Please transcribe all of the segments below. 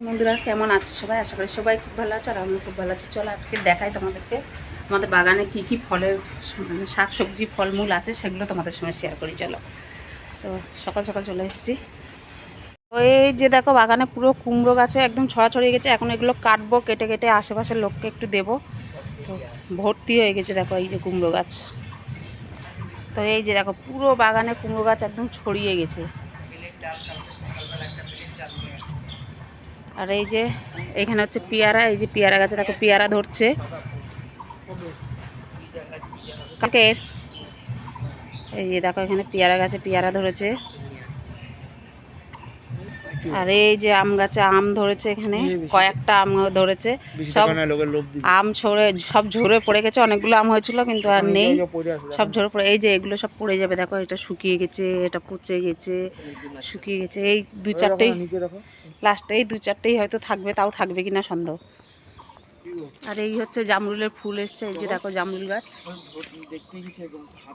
বন্ধুরা, কেমন আছো সবাই? আশা করি সবাই খুব ভালো আছে আর আমি খুব ভালো আছি। চলো আজকে দেখাই তোমাদেরকে আমাদের বাগানে কি কি ফলের মানে শাক সবজি ফলমূল আছে, সেগুলো তোমাদের সঙ্গে শেয়ার করি। চলো। তো সকাল সকাল চলে এসেছি। ওই যে দেখো, বাগানে পুরো কুমড়ো গাছে একদম ছড়াছড়িয়ে গেছে। এখন এগুলো কাটবো, কেটে কেটে আশেপাশের লোককে একটু দেবো। তো ভর্তি হয়ে গেছে দেখো এই যে কুমড়ো গাছ। তো এই যে দেখো, পুরো বাগানে কুমড়ো গাছ একদম ছড়িয়ে গেছে। আর এই যে এখানে হচ্ছে পিয়ারা, এই যে পিয়ারা গাছে দেখো পিয়ারা ধরছে। কাকের এই যে দেখো এখানে পেয়ারা গাছে পিয়ারা ধরেছে। আর এই যে আম গাছে আম ধরেছে এখানে কয়েকটা আম ধরেছে। সব আম ছড়ে সব ঝরে পড়ে গেছে অনেকগুলো আম হয়েছিল কিন্তু আর নেই। সব ঝরে পড়ে এই যে এগুলো সব পড়ে যাবে দেখো এটা শুকিয়ে গেছে এটা পচে গেছে শুকিয়ে গেছে এই দু চারটেই লাস্টে এই দু চারটেই হয়তো থাকবে তাও থাকবে কিনা সন্দেহ। আর এই হচ্ছে জামরুলের ফুল এসছে এই যে দেখো জামরুল গাছ।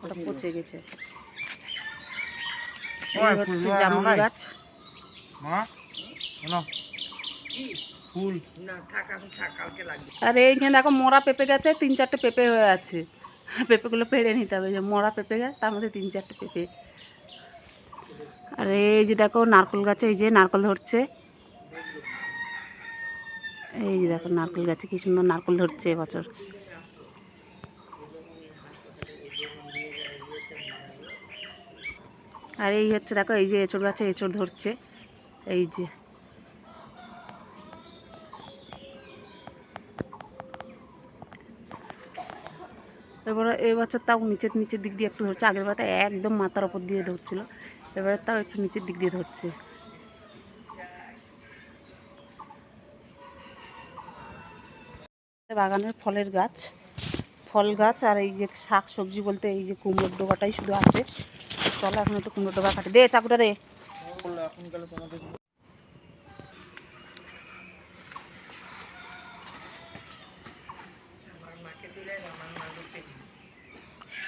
ওটা পচে গেছে। এই হচ্ছে জামরুল গাছ। ফুল। আর এইখানে দেখো মরা পেঁপে গাছে তিন চারটে পেঁপে হয়ে আছে। পেঁপেগুলো পেড়ে নিতে হবে যে মরা পেঁপে গাছ তার মধ্যে তিন চারটে পেঁপে। আর এই যে দেখো নারকেল গাছে এই যে নারকেল ধরছে। এই যে দেখো নারকেল গাছে কি সুন্দর নারকেল ধরছে এবছর। আর এই হচ্ছে দেখো এই যে এঁচড় গাছে এঁচড় ধরছে। এই যে। এবারে এবছর তাও নিচের নিচের দিক দিয়ে একটু ধরছে। আগের একদম মাথার ওপর দিয়ে ধরছিল। এবারে তাও একটু নিচের দিক দিয়ে ধরছে। বাগানের ফলের গাছ। ফল গাছ আর এই যে শাক সবজি বলতে এই যে কুমড়োর ডোবাটাই শুধু আছে। চলো এখন একটু কুমড়োর ডোবা কাটে। দে, চাকুটা দে।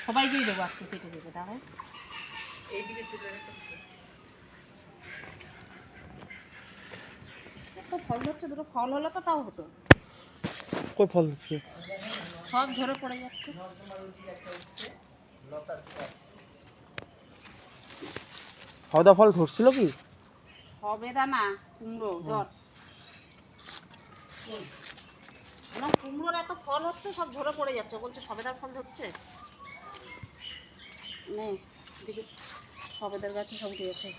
সবাইকেই দেবো আজকে কেটে দেবো তাহলে? ফল ধরছে দুটো ফল হলো তো তাও হতো। কই ফল সব ঝরে পড়ে যাচ্ছে। হাওদা ফল ধরছিল কি? সবেদা না কুমড়ো জট না কুমড়োর এত ফল হচ্ছে সব ঝরে পড়ে যাচ্ছে। বলছে সবেদার ফল ধরছে? নে দেখি সবেদার গাছে সব দিয়েছে।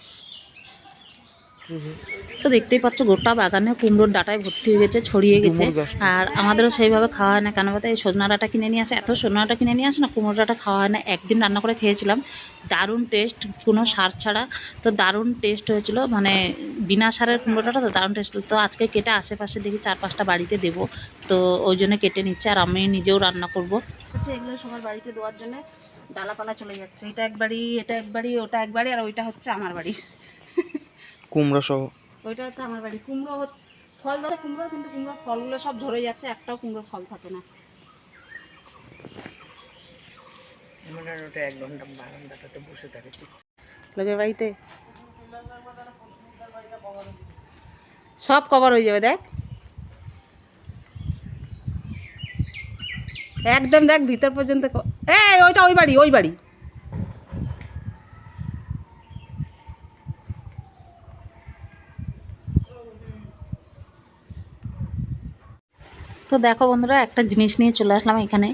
তো দেখতেই পাচ্ছ গোটা বাগানে কুমড়োর ডাটায় ভর্তি হয়ে গেছে ছড়িয়ে গেছে। আর আমাদেরও সেইভাবে খাওয়া হয় না কেন বলতে? এই সজনা ডাটা কিনে নিয়ে আসে এত সজনা ডাটা কিনে নিয়ে আসে না কুমড়ো ডাটা খাওয়া হয় না। একদিন রান্না করে খেয়েছিলাম দারুণ টেস্ট কোনো সার ছাড়া। তো দারুণ টেস্ট হয়েছিল মানে বিনা সারের কুমড়ো ডাটা তো দারুণ টেস্ট তো আজকে কেটে আশেপাশে দেখি চার পাঁচটা বাড়িতে দেবো তো ওই জন্য কেটে নিচ্ছে আর আমি নিজেও রান্না করব। হচ্ছে এগুলো সবার বাড়িতে দেওয়ার জন্য ডালাপালা চলে যাচ্ছে এটা এক বাড়ি এটা এক বাড়ি ওটা এক বাড়ি আর ওইটা হচ্ছে আমার বাড়ি। কুমড়া সহ ওইটা হচ্ছে আমার বাড়ি। কুমড়ো ফল ধরে কুমড়ো কিন্তু কুমড়োর ফলগুলো সব ঝরে যাচ্ছে একটাও কুমড়োর ফল থাকে না। লোকের বাড়িতে? সব কভার হয়ে যাবে দেখ। একদম দেখ ভিতর পর্যন্ত ক- এই ওইটা ওই বাড়ি ওই বাড়ি। তো দেখো বন্ধুরা, একটা জিনিস নিয়ে চলে আসলাম এখানে।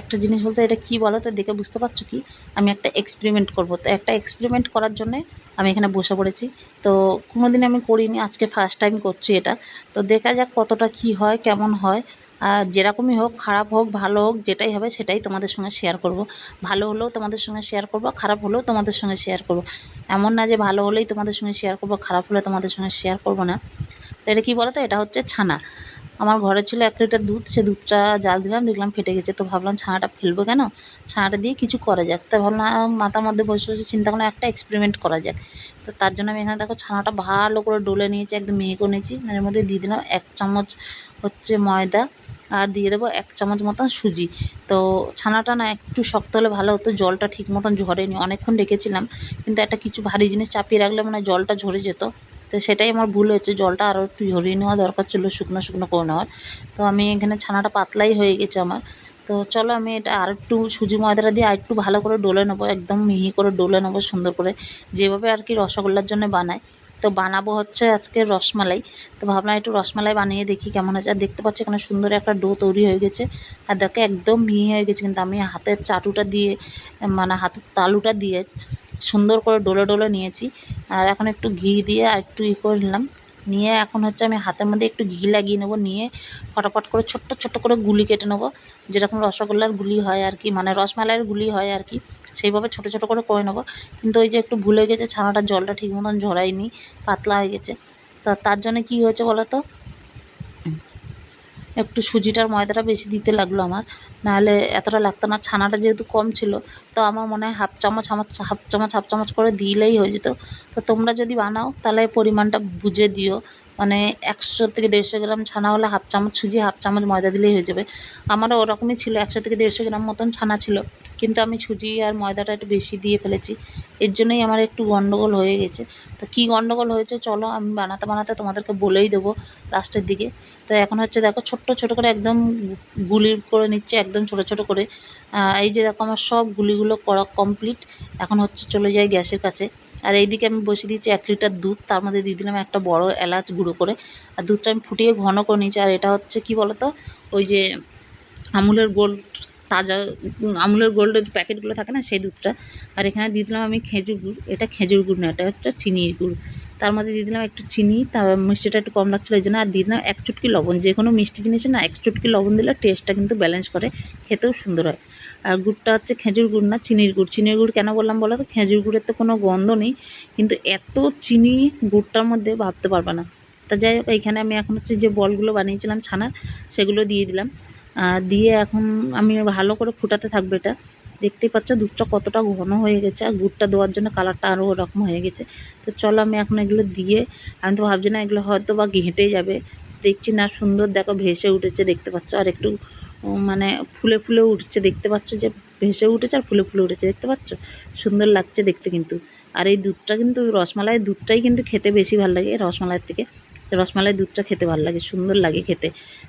একটা জিনিস বলতে এটা কি বলো? তো দেখে বুঝতে পারছ কি? আমি একটা এক্সপেরিমেন্ট করব। তো একটা এক্সপেরিমেন্ট করার জন্য আমি এখানে বসে পড়েছি। তো কোনোদিন আমি করিনি, আজকে ফার্স্ট টাইম করছি এটা। তো দেখা যাক কতটা কি হয়, কেমন হয়। আর যেরকমই হোক, খারাপ হোক, ভালো হোক, যেটাই হবে সেটাই তোমাদের সঙ্গে শেয়ার করব। ভালো হলেও তোমাদের সঙ্গে শেয়ার করব, খারাপ হলেও তোমাদের সঙ্গে শেয়ার করব। এমন না যে ভালো হলেই তোমাদের সঙ্গে শেয়ার করব, খারাপ হলে তোমাদের সঙ্গে শেয়ার করব না। এটা কী বলো তো? এটা হচ্ছে ছানা। আমার ঘরে ছিল এক লিটার দুধ, সে দুধটা জাল দিলাম, দেখলাম ফেটে গেছে। তো ভাবলাম ছানাটা ফেলব কেন? ছানাটা দিয়ে কিছু করা যাক। তো ভাবলাম মাথার মধ্যে বসে বসে চিন্তা করলাম একটা এক্সপেরিমেন্ট করা যাক। তো তার জন্য আমি এখানে দেখো ছানাটা ভালো করে ডলে নিয়েছি, একদম মিহি করে নিয়েছি। এর মধ্যে দিয়ে দিলাম এক চামচ হচ্ছে ময়দা আর দিয়ে দেবো এক চামচ মতন সুজি। তো ছানাটা না একটু শক্ত হলে ভালো হতো, জলটা ঠিক মতন ঝরেনি। অনেকক্ষণ রেখেছিলাম, কিন্তু একটা কিছু ভারী জিনিস চাপিয়ে রাখলে মানে জলটা ঝরে যেত। তো সেটাই আমার ভুল হয়েছে। জলটা আরও একটু ঝরিয়ে নেওয়া দরকার ছিল, শুকনো শুকনো করে নেওয়ার। তো আমি এখানে ছানাটা পাতলাই হয়ে গেছে আমার। তো চলো আমি এটা আর একটু সুজি ময়দাটা দিয়ে আর একটু ভালো করে ডলে নেব, একদম মিহি করে ডলে নেব সুন্দর করে। যেভাবে আর কি রসগোল্লার জন্য বানায়। তো বানাবো হচ্ছে আজকে রসমালাই। তো ভাবলাম একটু রসমালাই বানিয়ে দেখি কেমন হচ্ছে আর দেখতে পাচ্ছি এখানে সুন্দর একটা ডো তৈরি হয়ে গেছে। আর দেখো একদম মিহি হয়ে গেছে, কিন্তু আমি হাতের চাটুটা দিয়ে মানে হাতের তালুটা দিয়ে সুন্দর করে ডোলে ডোলে নিয়েছি। আর এখন একটু ঘি দিয়ে আর একটু ই করে নিলাম। নিয়ে এখন হচ্ছে আমি হাতের মধ্যে একটু ঘি লাগিয়ে নেব। নিয়ে ফটাফট করে ছোট্ট ছোট্ট করে গুলি কেটে নেব। যেরকম রসগোল্লার গুলি হয় আর কি মানে রসমালাইয়ের গুলি হয় আর কি, সেইভাবে ছোটো ছোটো করে করে নেব। কিন্তু ওই যে একটু ভুলে গেছে, ছানাটার জলটা ঠিক মতন ঝরায়নি, পাতলা হয়ে গেছে। তা তার জন্য কি হয়েছে বলো তো? একটু সুজিটার ময়দাটা বেশি দিতে লাগল আমার। নাহলে এতটা লাগতো না, ছানাটা যেহেতু কম ছিল, তো আমার মনে হয় হাফ চামচ হাফ হাফ চামচ হাফ চামচ করে দিলেই হয়ে যেত। তো তোমরা যদি বানাও, তাহলে পরিমাণটা বুঝে দিও। মানে একশো থেকে দেড়শো গ্রাম ছানা হলে হাফ চামচ সুজি, হাফ চামচ ময়দা দিলেই হয়ে যাবে। আমারও ওরকমই ছিল, একশো থেকে দেড়শো গ্রাম মতন ছানা ছিল। কিন্তু আমি সুজি আর ময়দাটা একটু বেশি দিয়ে ফেলেছি। এর জন্যই আমার একটু গন্ডগোল হয়ে গেছে। তো কী গন্ডগোল হয়েছে চলো আমি বানাতে বানাতে তোমাদেরকে বলেই দেবো লাস্টের দিকে। তো এখন হচ্ছে দেখো ছোট্ট ছোটো করে একদম গুলি করে নিচ্ছে, একদম ছোটো ছোটো করে। এই যে দেখো আমার সব গুলিগুলো করা কমপ্লিট এখন হচ্ছে চলে যায় গ্যাসের কাছে। আর এইদিকে আমি বসিয়ে দিয়েছি এক লিটার দুধ, তার মধ্যে দিয়ে দিলাম একটা বড় এলাচ গুঁড়ো করে। আর দুধটা আমি ফুটিয়ে ঘন করে নিয়েছি। আর এটা হচ্ছে কি বলতো? ওই যে আমুলের গোল্ড তাজা আমুলের গোল্ডের প্যাকেটগুলো থাকে না, সেই দুধটা। আর এখানে দিয়ে দিলাম আমি খেজুর গুড়। এটা খেজুর গুড় না, এটা হচ্ছে চিনির গুড়। তার মধ্যে দিয়ে দিলাম একটু চিনি, তা মিষ্টিটা একটু কম লাগছিল ওই জন্য। আর দিয়ে দিলাম এক চুটকি লবণ। যে কোনো মিষ্টি জিনিসে না, এক চুটকি লবণ দিলে টেস্টটা কিন্তু ব্যালেন্স করে, খেতেও সুন্দর হয়। আর গুড়টা হচ্ছে খেজুর গুড় না, চিনির গুড়। চিনির গুড় কেন বললাম বলো তো? খেজুর গুড়ের তো কোনো গন্ধ নেই, কিন্তু এত চিনি গুড়টার মধ্যে ভাবতে পারবে না। তা যাই হোক, এইখানে আমি এখন হচ্ছে যে বলগুলো বানিয়েছিলাম ছানার, সেগুলো দিয়ে দিলাম। দিয়ে এখন আমি ভালো করে ফুটাতে থাকবে এটা। দেখতেই পাচ্ছ দুধটা কতটা ঘন হয়ে গেছে আর গুড়টা দেওয়ার জন্য কালারটা আরও ওরকম হয়ে গেছে। তো চলো আমি এখন এগুলো দিয়ে, আমি তো ভাবছি না এগুলো হয়তো বা ঘেঁটে যাবে। দেখছি না, সুন্দর দেখো ভেসে উঠেছে দেখতে পাচ্ছ। আর একটু মানে ফুলে ফুলে উঠছে, দেখতে পাচ্ছ যে ভেসে উঠেছে আর ফুলে ফুলে উঠেছে, দেখতে পাচ্ছ? সুন্দর লাগছে দেখতে কিন্তু। আর এই দুধটা কিন্তু রসমালাইয়ের দুধটাই কিন্তু খেতে বেশি ভালো লাগে রসমালাইয়ের থেকে। রসমালাই দুধটা খেতে ভালো লাগে, সুন্দর লাগে খেতে।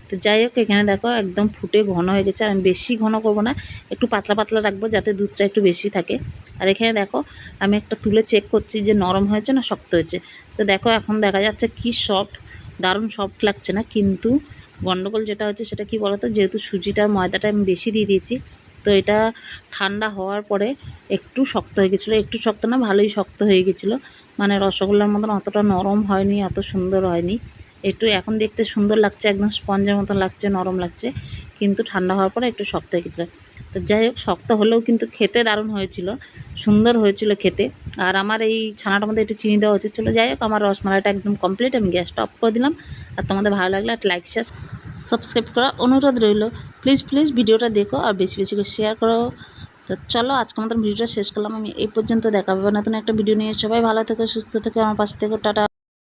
তো যাই হোক, এখানে দেখো একদম ফুটে ঘন হয়ে গেছে, আর আমি বেশি ঘন করব না, একটু পাতলা পাতলা রাখব যাতে দুধটা একটু বেশি থাকে। আর এখানে দেখো, আমি একটা তুলে চেক করছি যে নরম হয়েছে না শক্ত হয়েছে। তো দেখো, এখন দেখা যাচ্ছে কি সফট দারুণ সফট লাগছে না, কিন্তু গন্ডগোল যেটা হচ্ছে সেটা কি বলতো? যেহেতু সুজিটার ময়দাটা আমি বেশি দিয়ে দিয়েছি তো এটা ঠান্ডা হওয়ার পরে একটু শক্ত হয়ে গেছিল। একটু শক্ত না, ভালোই শক্ত হয়ে গেছিল। মানে রসগোল্লার মতন অতটা নরম হয়নি অত সুন্দর হয়নি। একটু এখন দেখতে সুন্দর লাগছে, একদম স্পঞ্জের মতন লাগছে, নরম লাগছে। কিন্তু ঠান্ডা হওয়ার পরে একটু শক্ত হয়ে গেছিল। তো যাই হোক, শক্ত হলেও কিন্তু খেতে দারুণ হয়েছিল, সুন্দর হয়েছিল খেতে। আর আমার এই ছানাটার মধ্যে একটু চিনি দেওয়া উচিত ছিল। যাই হোক, আমার রসমালাইটা একদম কমপ্লিট আমি গ্যাসটা অফ করে দিলাম। আর তোমাদের ভালো লাগলে একটা লাইক শেয়ার সাবস্ক্রাইব করা অনুরোধ রইল। প্লিজ প্লিজ ভিডিওটা দেখো আর বেশি বেশি করে শেয়ার করো। তো চলো আজকে মতন ভিডিওটা শেষ করলাম। আমি এই পর্যন্ত দেখাবো। নতুন একটা ভিডিও নিয়ে সবাই ভালো থেকো, সুস্থ থেকো। আমার পাশে থেকো। টাটা।